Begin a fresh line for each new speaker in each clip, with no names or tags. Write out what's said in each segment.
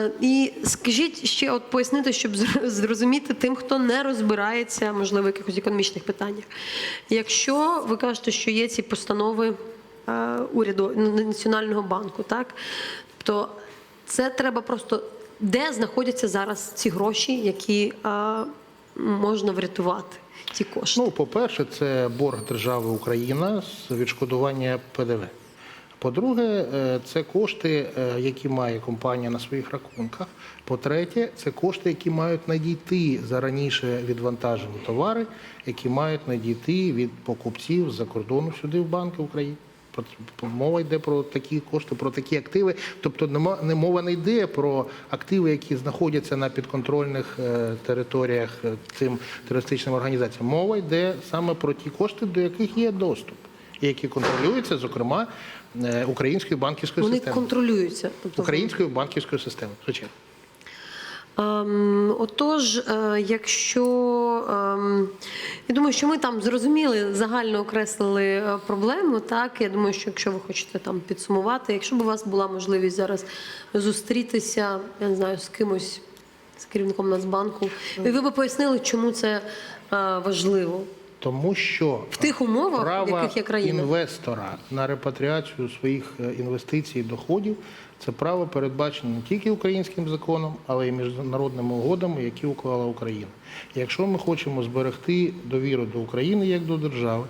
Е, і скажіть ще, от пояснити, щоб зр- зрозуміти тим, хто не розбирається, можливо, в якихось економічних питаннях. Якщо ви кажете, що є ці постанови е, уряду Національного банку, так то це треба просто де знаходяться зараз ці гроші, які е, можна врятувати, ці кошти.
Ну, по-перше, це борг держави Україна з відшкодування ПДВ. По-друге, е, це кошти, е, які має компанія на своїх рахунках. По-третє, це кошти, які мають надійти за раніше відвантажені товари, які мають надійти від покупців з-за кордону сюди в банки України. Мова йде про такі кошти, про такі активи. Тобто не мова не йде про активи, які знаходяться на підконтрольних е, територіях цим терористичним організаціям. Мова йде саме про ті кошти, до яких є доступ, і які контролюються, зокрема, е, українською банківською
Вони
системою.
контролюються. Тобто
Українською банківською системою. Звичайно.
Ем, отож, е, якщо ем, я думаю, що ми там зрозуміли, загально окреслили е, проблему, так я думаю, що якщо ви хочете там підсумувати, якщо б у вас була можливість зараз зустрітися, я не знаю, з кимось, з керівником Нацбанку, і ви б пояснили, чому це важливо.
Тому що
В тих умовах, в яких є країна.
інвестора на репатріацію своїх е, інвестицій і доходів це право передбачено не тільки українським законом, але й міжнародними угодами, які уклала Україна. Якщо ми хочемо зберегти довіру до України як до держави,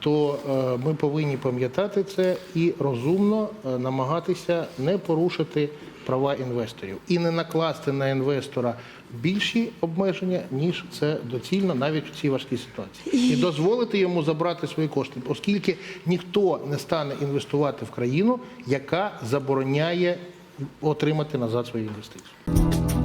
то е, ми повинні пам'ятати це і розумно е, намагатися не порушити права інвесторів і не накласти на інвестора більші обмеження, ніж це доцільно навіть в цій важкій ситуації, і дозволити йому забрати свої кошти, оскільки ніхто не стане інвестувати в країну, яка забороняє отримати назад свої інвестиції.